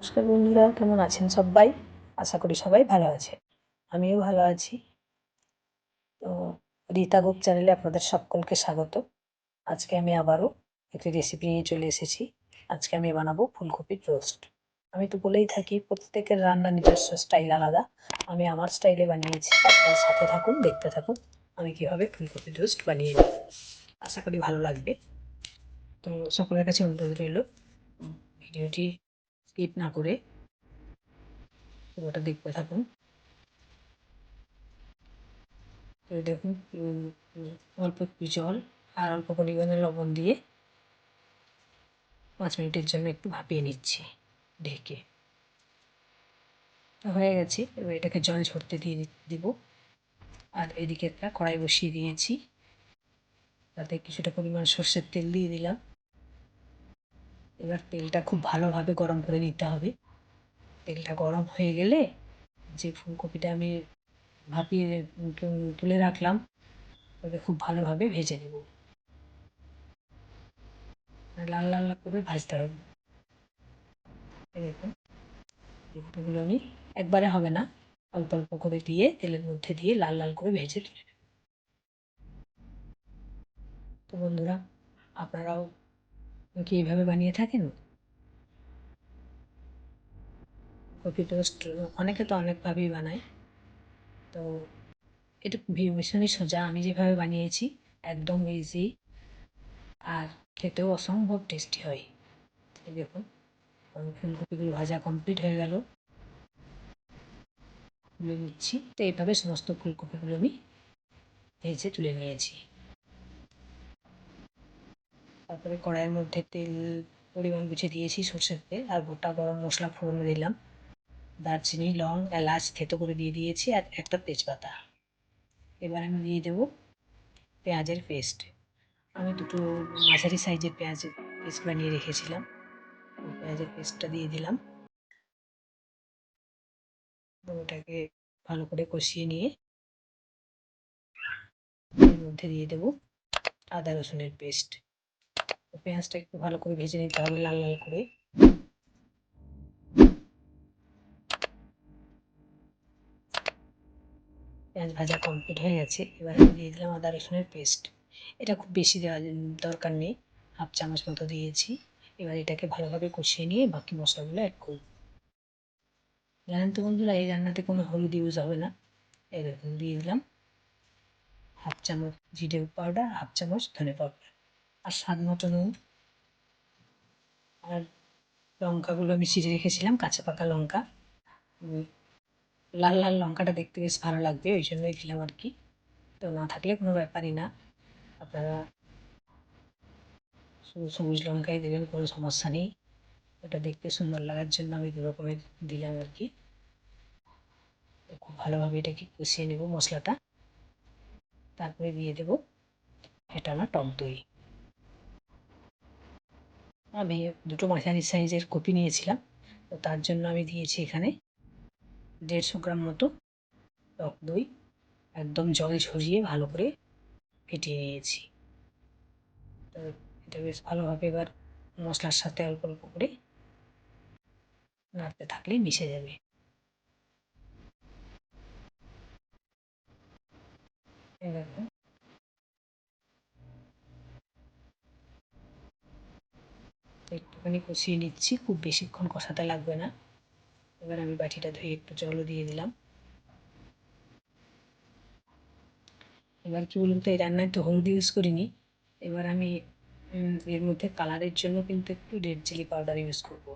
নমস্কার বন্ধুরা, কেমন আছেন সবাই? আশা করি সবাই ভালো আছে। আমিও ভালো আছি। তো রীতা গোপ চ্যানেলে আপনাদের সকলকে স্বাগত। আজকে আমি আবারও একটি রেসিপি নিয়ে চলে এসেছি। আজকে আমি বানাবো ফুলকপির রোস্ট আমি তো বলেই থাকি, প্রত্যেকের রান্না নিজস্ব স্টাইল আলাদা। আমি আমার স্টাইলে বানিয়েছি। আপনার সাথে থাকুন, দেখতে থাকুন, আমি কীভাবে ফুলকপির রোস্ট বানিয়ে নিই। আশা করি ভালো লাগবে। তো সকলের কাছে অনুরোধ রইল, ভিডিওটি স্কিপ না করে পুরোটা দেখতে থাকুন। দেখুন অল্প একটু জল আর অল্প পরিমাণে লবণ দিয়ে পাঁচ মিনিটের জন্য একটু ভাপিয়ে নিচ্ছি ঢেকে। হয়ে গেছে, এবার এটাকে জল ঝরতে দিয়ে দিব। আর এদিকে একটা কড়াই বসিয়ে দিয়েছি। তাতে কিছুটা পরিমাণ সর্ষের তেল দিয়ে দিলাম। এবার তেলটা খুব ভালোভাবে গরম করে নিতে হবে। তেলটা গরম হয়ে গেলে যে ফুলকপিটা আমি ভাপিয়ে তুলে রাখলাম ওটা খুব ভালোভাবে ভেজে নেব। লাল লাল করে ভাজতে হবে। দেখুন এগুলো আমি একবারে হবে না, অল্প অল্প করে দিয়ে তেলের মধ্যে দিয়ে লাল লাল করে ভেজে তুলে তো বন্ধুরা, আপনারাও কি এইভাবে বানিয়ে থাকেন? কপি টোস্ট অনেকে তো অনেকভাবেই বানায়। তো এটা ভীষণই সোজা। আমি যেভাবে বানিয়েছি, একদম ইজি আর খেতেও অসম্ভব টেস্টি হয়। দেখুন ফুলকপিগুলো ভাজা কমপ্লিট হয়ে গেল। তুলে নিচ্ছি। তো এইভাবে সমস্ত ফুলকপিগুলো আমি ভেজে তুলে নিয়েছি। তারপরে কড়াইয়ের মধ্যে তেল পরিমাণ বুঝে দিয়েছি সর্ষের তেল আর গোটা গরম মশলা ফোড়নে দিলাম। দারচিনি, লং, এলাচ, থেতো করে দিয়ে দিয়েছি আর একটা তেজপাতা। এবার আমি দিয়ে দেবো পেঁয়াজের পেস্ট। আমি দুটো মাঝারি সাইজের পেঁয়াজের পেস্ট বানিয়ে রেখেছিলাম। পেঁয়াজের পেস্টটা দিয়ে দিলাম। ওটাকে ভালো করে কষিয়ে নিয়ে এর মধ্যে দিয়ে দেবো আদা রসুনের পেস্ট। পেঁয়াজটা একটু ভালো করে ভেজে নিতে হবে, লাল লাল করে। পেঁয়াজ ভাজা কমপ্লিট হয়ে গেছে। এবার আমি দিয়ে দিলাম আদা রসুনের পেস্ট এটা খুব বেশি দেওয়া দরকার নেই, হাফ চামচ মতো দিয়েছি। এবার এটাকে ভালোভাবে কষিয়ে নিয়ে বাকি মশলাগুলো অ্যাড করব। জানেন তো বন্ধুরা, এই রান্নাতে কোনো হলুদ ইউজ হবে না। এরকম দিয়ে দিলাম হাফ চামচ জিরে পাউডার হাফ চামচ ধনে পাউডার আর স্বাদ মতো নুন। আর লঙ্কাগুলো আমি ছিঁড়ে রেখেছিলাম, কাঁচা পাকা লঙ্কা। লাল লাল লঙ্কাটা দেখতে বেশ ভালো লাগবে, ওই জন্যই দিলাম আর কি। তো না থাকলে কোনো ব্যাপারই না। আপনারা শুধু সবুজ লঙ্কাই দেবেন, কোনো সমস্যা নেই। ওটা দেখতে সুন্দর লাগার জন্য আমি দু রকমের দিলাম আর কি। খুব ভালোভাবে এটাকে কষিয়ে নেব মশলাটা। তারপরে দিয়ে দেবো ফেটানো টক দই। আমি দুটো মাঝারি সাইজের কপি নিয়েছিলাম, তো তার জন্য আমি দিয়েছি এখানে দেড়শো গ্রাম মতো টক দই, একদম জল ঝরিয়ে ভালো করে ফেটিয়ে নিয়েছি। তো এটা বেশ ভালোভাবে এবার মশলার সাথে অল্প অল্প করে নাড়তে থাকলেই মিশে যাবে। এই দেখুন একটুখানি কষিয়ে নিচ্ছি, খুব বেশিক্ষণ কষাতে লাগবে না। এবার আমি বাটিটা ধুয়ে একটু জলও দিয়ে দিলাম। এবার কি বলুন তো, এই রান্নায় তো হলুদ ইউজ করিনি। এবার আমি এর মধ্যে কালারের জন্য কিন্তু একটু রেড চিলি পাউডার ইউজ করব।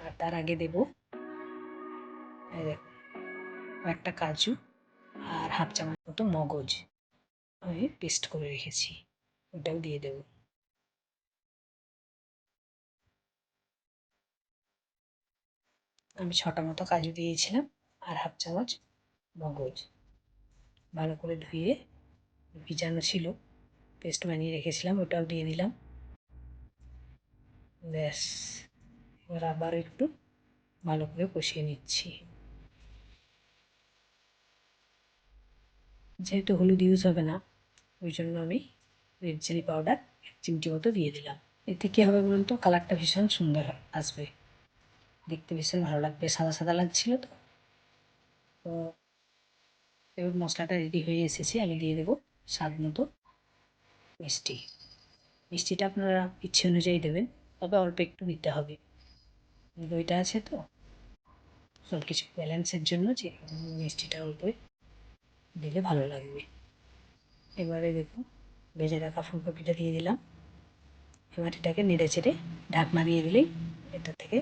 আর তার আগে দেব একটা কাজু আর হাফ চামচ মতো মগজ আমি পেস্ট করে রেখেছি। ওটাও দিয়ে দেবো। আমি ছটা মতো কাজু দিয়েছিলাম আর হাফ চামচ মগজ। ভালো করে ধুয়ে ভিজানো ছিল। পেস্ট বানিয়ে রেখেছিলাম, ওটাও দিয়ে দিলাম। ব্যাস, এবার আবার একটু ভালো করে কষিয়ে নিচ্ছি। যেহেতু হলুদ ইউজ হবে না, ওই জন্য আমি রেড চিলি পাউডার এক চিমটি মতো দিয়ে দিলাম। এতে কী হবে বলুন তো? কালারটা ভীষণ সুন্দর আসবে। দেখতে ভীষণ ভালো লাগবে, সাদা সাদা লাগছিল তো। তো এবার মশলাটা রেডি হয়ে এসেছে, আমি দিয়ে দেবো স্বাদ মতো মিষ্টি। মিষ্টিটা আপনারা ইচ্ছে অনুযায়ী দেবেন, তবে অল্প একটু দিতে হবে। দইটা আছে তো সব কিছু ব্যালেন্সের জন্য যে মিষ্টিটা অল্প দিলে ভালো লাগবে। এবারে দেখুন, ভেজে রাখা ফুলকপিটা দিয়ে দিলাম। এবার এটাকে নেড়ে চেড়ে ঢাকনা দিয়ে দিলেই এটা থেকে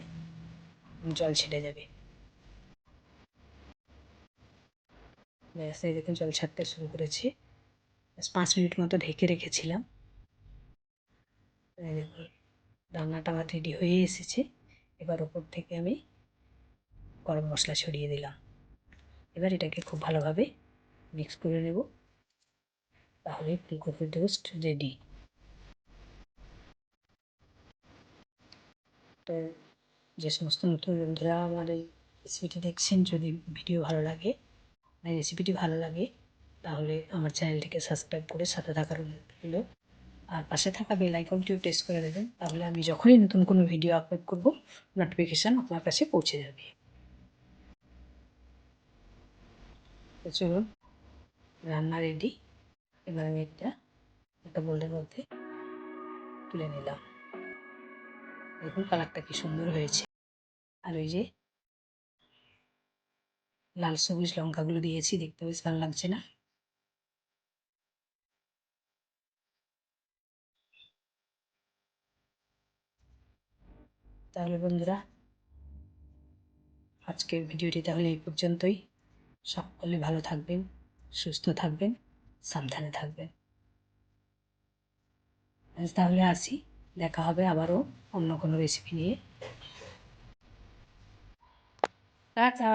জল ছেড়ে যাবে। ব্যাস, এই দেখুন জল ছাড়তে শুরু করেছি। ব্যাস, পাঁচ মিনিট মতো ঢেকে রেখেছিলাম। রান্নাটা আমার রেডি হয়ে এসেছে। এবার ওপর থেকে আমি গরম মশলা ছড়িয়ে দিলাম। এবার এটাকে খুব ভালোভাবে মিক্স করে নেব। তাহলে ফুলকপির রোস্ট রেডি তো যে সমস্ত নতুন বন্ধুরা আমার এই রেসিপিটি দেখছেন, যদি ভিডিও ভালো লাগে মানে রেসিপিটি ভালো লাগে, তাহলে আমার চ্যানেলটিকে সাবস্ক্রাইব করে সাথে থাকার অনুরোধ আর পাশে থাকা বেল আইকনটিও প্রেস করে দেবেন, তাহলে আমি যখনই নতুন কোনো ভিডিও আপলোড করব নোটিফিকেশান আপনার কাছে পৌঁছে যাবে। চলুন, রান্না রেডি এবার আমি এটা একটা বোল্ডের মধ্যে তুলে নিলাম। দেখুন কালারটা কি সুন্দর হয়েছে। আর ওই যে লাল সবুজ লঙ্কাগুলো দিয়েছি, দেখতে বেশ ভালো লাগছে না? তাহলে বন্ধুরা, আজকের ভিডিওটি তাহলে এই পর্যন্তই। সকলে ভালো থাকবেন, সুস্থ থাকবেন, সাবধানে থাকবেন। তাহলে আসি। দেখা হবে আবারও অন্য কোনো রেসিপি নিয়ে। টাটা।